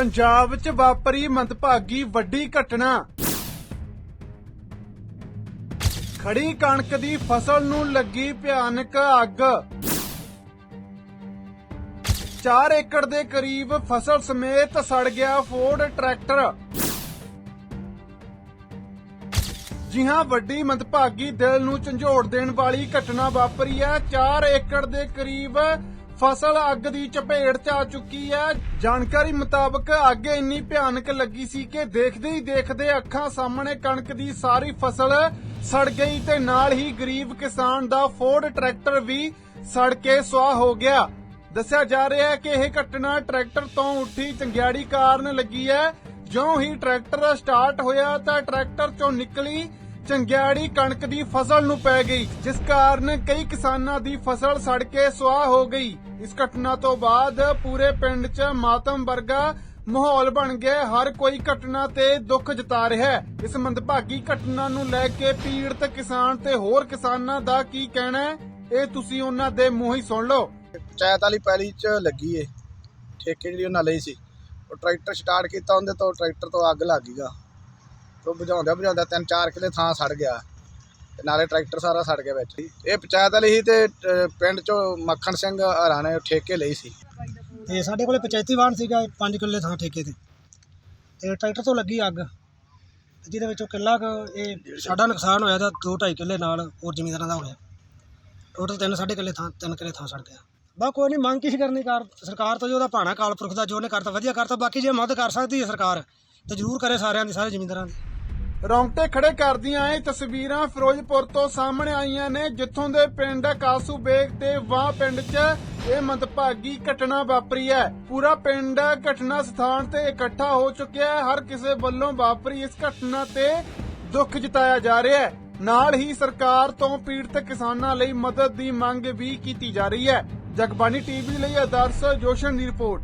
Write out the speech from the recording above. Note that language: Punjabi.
ਪੰਜਾਬ 'ਚ ਵਾਪਰੀ ਮੰਦਭਾਗੀ ਵੱਡੀ ਘਟਨਾ। ਖੜੀ ਕਣਕ ਦੀ ਫਸਲ ਨੂੰ ਲੱਗੀ ਭਿਆਨਕ ਅੱਗ। 4 ਏਕੜ ਦੇ ਕਰੀਬ ਫਸਲ ਸਮੇਤ ਸੜ ਗਿਆ ਫੋਰਡ ਟਰੈਕਟਰ। ਜੀ ਹਾਂ ਵੱਡੀ ਮੰਦਭਾਗੀ ਦਿਲ ਨੂੰ ਝੰਜੋੜ ਦੇਣ ਵਾਲੀ ਘਟਨਾ ਵਾਪਰੀ ਹੈ 4 ਏਕੜ ਦੇ ਕਰੀਬ ਫਸਲ ਅੱਗ ਦੀ ਚਪੇਟ 'ਚ ਆ ਚੁੱਕੀ ਹੈ। ਜਾਣਕਾਰੀ ਮੁਤਾਬਕ ਅੱਗ ਇੰਨੀ ਭਿਆਨਕ ਲੱਗੀ ਸੀ ਕਿ ਦੇਖਦੇ ਹੀ ਦੇਖਦੇ ਅੱਖਾਂ ਸਾਹਮਣੇ ਕਣਕ ਦੀ ਸਾਰੀ ਫਸਲ ਸੜ ਗਈ ਤੇ ਨਾਲ ਹੀ ਗਰੀਬ ਕਿਸਾਨ ਦਾ ਫੋਰਡ ਟਰੈਕਟਰ ਵੀ ਸੜ ਕੇ ਸੁਆਹ ਹੋ ਗਿਆ। ਦੱਸਿਆ ਜਾ ਰਿਹਾ ਹੈ ਕਿ ਇਹ ਘਟਨਾ ਟਰੈਕਟਰ ਤੋਂ ਉੱਠੀ ਚੰਗਿਆੜੀ ਕਾਰਨ ਲੱਗੀ ਹੈ। ਜਿਉਂ ਹੀ ਟਰੈਕਟਰ ਸਟਾਰਟ ਹੋਇਆ ਤਾਂ ਟਰੈਕਟਰ ਚੋਂ ਨਿਕਲੀ ਚੰਗਿਆੜੀ ਕਣਕ ਦੀ ਫਸਲ ਨੂੰ ਪੈ ਗਈ, ਜਿਸ ਕਾਰਨ ਕਈ ਕਿਸਾਨਾਂ ਦੀ ਫਸਲ ਸੜ ਕੇ ਸੁਆਹ ਹੋ ਗਈ। ਇਸ ਘਟਨਾ ਤੋਂ ਬਾਅਦ ਪੂਰੇ ਪਿੰਡ 'ਚ ਮਾਤਮ ਵਰਗਾ ਮਾਹੌਲ ਬਣ ਗਿਆ। ਹਰ ਕੋਈ ਘਟਨਾ ਤੇ ਦੁੱਖ ਜਤਾ ਰਿਹਾ ਹੈ। ਇਸ ਮੰਦਭਾਗੀ ਘਟਨਾ ਨੂੰ ਲੈ ਕੇ ਪੀੜਤ ਕਿਸਾਨ ਤੇ ਹੋਰ ਕਿਸਾਨਾਂ ਦਾ ਕੀ ਕਹਿਣਾ ਹੈ, ਇਹ ਤੁਸੀਂ ਉਹਨਾਂ ਦੇ ਮੂੰਹ ਹੀ ਸੁਣ ਲਓ। ਪੰਚਾਇਤ ਵਾਲੀ ਪੈਲੀ 'ਚ ਲੱਗੀ ਏ। ਠੇਕੇ ਜਿਹੜੀ ਉਹਨਾਂ ਲਈ ਸੀ। ਉਹ ਟਰੈਕਟਰ ਸਟਾਰਟ ਕੀਤਾ, ਉਹਦੇ ਤੋਂ ਟਰੈਕਟਰ ਤੋਂ ਅੱਗ ਲੱਗ ਗਈਗਾ ਤੋਂ ਬੁਝਾਉਂਦਾ ਬੁਝਾਉਂਦਾ ਤਿੰਨ ਚਾਰ ਕਿਲੇ ਥਾਂ ਸੜ ਗਿਆ ਤੇ ਨਾਲੇ ਟਰੈਕਟਰ ਸਾਰਾ ਸੜ ਗਿਆ ਵਿੱਚ। ਇਹ ਪੰਚਾਇਤ ਵਾਲੀ ਸੀ ਤੇ ਅ, ਪਿੰਡ 'ਚੋਂ ਮੱਖਣ ਸਿੰਘ ਹਰਾਂ ਨੇ ਠੇਕੇ ਲਈ ਸੀ। ਤੇ ਸਾਡੇ ਕੋਲੇ ਪੰਚਾਇਤੀ ਵਾਹਨ ਸੀਗਾ 5 ਕਿੱਲੇ ਥਾਂ ਠੇਕੇ ਤੇ। ਤੇ ਟਰੈਕਟਰ ਤੋਂ ਲੱਗੀ ਅੱਗ ਤੇ ਜਿਹਦੇ ਵਿੱਚੋਂ ਕਿੱਲਾ ਕੁ ਇਹ ਸਾਡਾ ਨੁਕਸਾਨ ਹੋਇਆ ਤਾਂ 2.5 ਕਿੱਲੇ ਨਾਲ ਹੋਰ ਜ਼ਮੀਨਦਾਰਾਂ ਦਾ ਹੋਇਆ ਟੋਟਲ ਤਿੰਨ ਸਾਢੇ ਕਿੱਲੇ ਥਾਂ ਤਿੰਨ ਕਿੱਲੇ ਥਾਂ ਸੜ ਗਿਆ। ਬਾ ਕੋਈ ਨਹੀਂ ਮੰਗ ਕਿਸ਼ ਕਰਨੀ ਕਾਰ ਸਰਕਾਰ ਤੋਂ ਜੋ ਉਹਦਾ ਭਾਣਾ ਕਾਲ ਪੁਰਖ ਦਾ ਜੋ ਉਹਨੇ ਕਰਤਾ ਵਧੀਆ ਕਰਤਾ ਬਾਕੀ ਜੇ ਮਦਦ ਕਰ ਸਕਦੀ ਹੈ ਸਰਕਾਰ ਤੇ ਜ਼ਰੂਰ ਕਰੇ ਸਾਰਿਆਂ ਦੀ ਸਾਰੇ ਜ਼ਮੀਨਦਾਰਾਂ ਦੀ। ਰੌਂਗਟੇ ਖੜੇ ਕਰਦੀਆਂ ਇਹ ਤਸਵੀਰਾਂ ਫਿਰੋਜ਼ਪੁਰ ਤੋਂ ਸਾਹਮਣੇ ਆਈਆਂ ਨੇ, ਜਿੱਥੋਂ ਦੇ ਪਿੰਡ ਕਾਸੂ ਬੇਗ ਤੇ ਵਾਹ ਪਿੰਡ 'ਚ ਇਹ ਮੰਦਭਾਗੀ ਘਟਨਾ ਵਾਪਰੀ ਹੈ। ਪੂਰਾ ਪਿੰਡ ਘਟਨਾ ਸਥਾਨ ਤੇ ਇਕੱਠਾ ਹੋ ਚੁੱਕਿਆ ਹੈ। ਹਰ ਕਿਸੇ ਵੱਲੋਂ ਵਾਪਰੀ ਇਸ ਘਟਨਾ ਤੇ ਦੁੱਖ ਜਤਾਇਆ ਜਾ ਰਿਹਾ ਹੈ। ਨਾਲ ਹੀ ਸਰਕਾਰ ਤੋਂ ਪੀੜਤ ਕਿਸਾਨਾਂ ਲਈ ਮਦਦ ਦੀ ਮੰਗ ਵੀ ਕੀਤੀ ਜਾ ਰਹੀ ਹੈ। ਜਗਬਾਣੀ ਟੀਵੀ ਲਈ ਆਦਰਸ਼ ਜੋਸ਼ਨ ਦੀ ਰਿਪੋਰਟ।